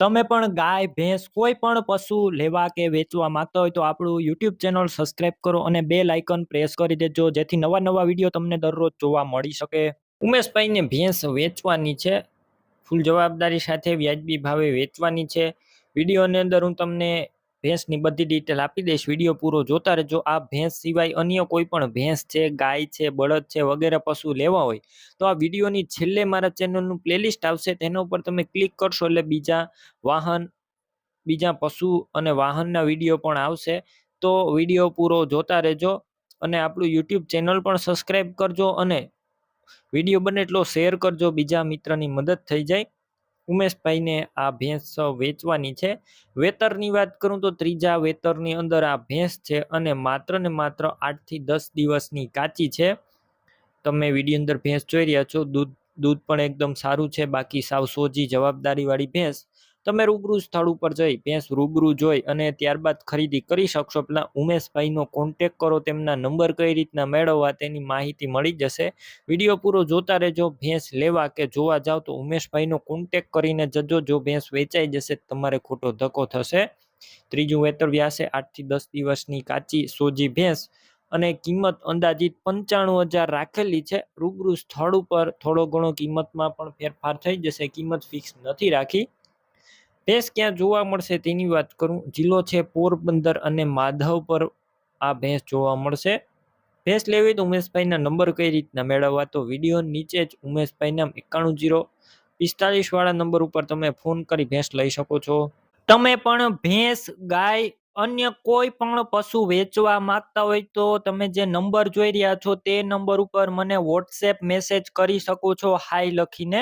તમે પણ ગાય, ભેંસ કોઈ પણ પશુ લેવા કે વેચવા માંગતા હોય તો આપણું યુટ્યુબ ચેનલ સબસ્ક્રાઇબ કરો અને બે લાઇકન પ્રેસ કરી દેજો, જેથી નવા નવા વીડિયો તમને દરરોજ જોવા મળી શકે. ઉમેશભાઈને ભેંસ વેચવાની છે. ફૂલ જવાબદારી સાથે વ્યાજબી ભાવે વેચવાની છે. વિડીયોની અંદર હું તમને ભેંસની બધી ડિટેલ આપી દઈશ. વીડિયો પૂરો જોતા રહેજો. આ ભેંસ સિવાય અન્ય કોઈ પણ ભેંસ છે, ગાય છે, બળદ છે વગેરે પશુ લેવા હોય, તો આ વિડીયોની છેલ્લે મારા ચેનલનું પ્લેલિસ્ટ આવશે. તેના ઉપર તમે ક્લિક કરશો એટલે બીજા વાહન, બીજા પશુ અને વાહનના વીડિયો પણ આવશે. તો વીડિયો પૂરો જોતા રહેજો અને આપણું યુટ્યુબ ચેનલ પણ સબસ્ક્રાઈબ કરજો અને વીડિયો બને એટલો શેર કરજો. બીજા મિત્રની મદદ થઈ જાય. ઉમેશભાઈને આ ભેંસ વેચવાની છે. વેતરની વાત કરું તો ત્રીજા વેતરની અંદર આ ભેંસ છે અને માત્ર ને માત્ર આઠથી દસ દિવસની કાચી છે. તમે વીડિયો અંદર ભેંસ જોઈ રહ્યા છો. દૂધ દૂધ પણ એકદમ સારું છે. બાકી સાવ સોજી જવાબદારીવાળી ભેંસ. તમે રૂબરૂ સ્થળ ઉપર જઈ, ભેંસ રૂબરૂ જોઈ અને ત્યારબાદ ખરીદી કરી શકશો. પેલા ઉમેશભાઈનો કોન્ટેક કરો, તેમના નંબર કઈ રીતના મેળવવા તેની માહિતી મળી જશે. વીડિયો પૂરો જોતા રહેજો, ભેંસ લેવા કે જોવા જાઓ તો ઉમેશભાઈનો કોન્ટેક કરીને જજો, જો ભેંસ વેચાઈ જશે તમારે ખોટો ધક્કો થશે. ત્રીજું વેતર વ્યાસે આઠથી દસ દિવસની કાચી સોજી ભેંસ અને કિંમત અંદાજિત પંચાણું હજાર રાખેલી છે. રૂબરૂ સ્થળ ઉપર થોડો ઘણો કિંમતમાં પણ ફેરફાર થઈ જશે, કિંમત ફિક્સ નથી રાખી. ભેંસ ક્યાં જોવા મળશે તેની વાત કરું. જિલ્લો છે પોરબંદર અને માધવ પર આ ભેંસ જોવા મળશે. ભેંસ લેવી તો ઉમેશભાઈના નંબર કઈ રીતના મેળવવા તો વીડિયો નીચે જ ઉમેશભાઈના એકાણું જીરો પિસ્તાલીસ વાળા નંબર ઉપર તમે ફોન કરી ભેંસ લઈ શકો છો. તમે પણ ભેંસ, ગાય, અન્ય કોઈ પણ પશુ વેચવા માંગતા હોય તો તમે જે નંબર જોઈ રહ્યા છો તે નંબર ઉપર મને વોટ્સએપ મેસેજ કરી શકો છો. હાઈ લખીને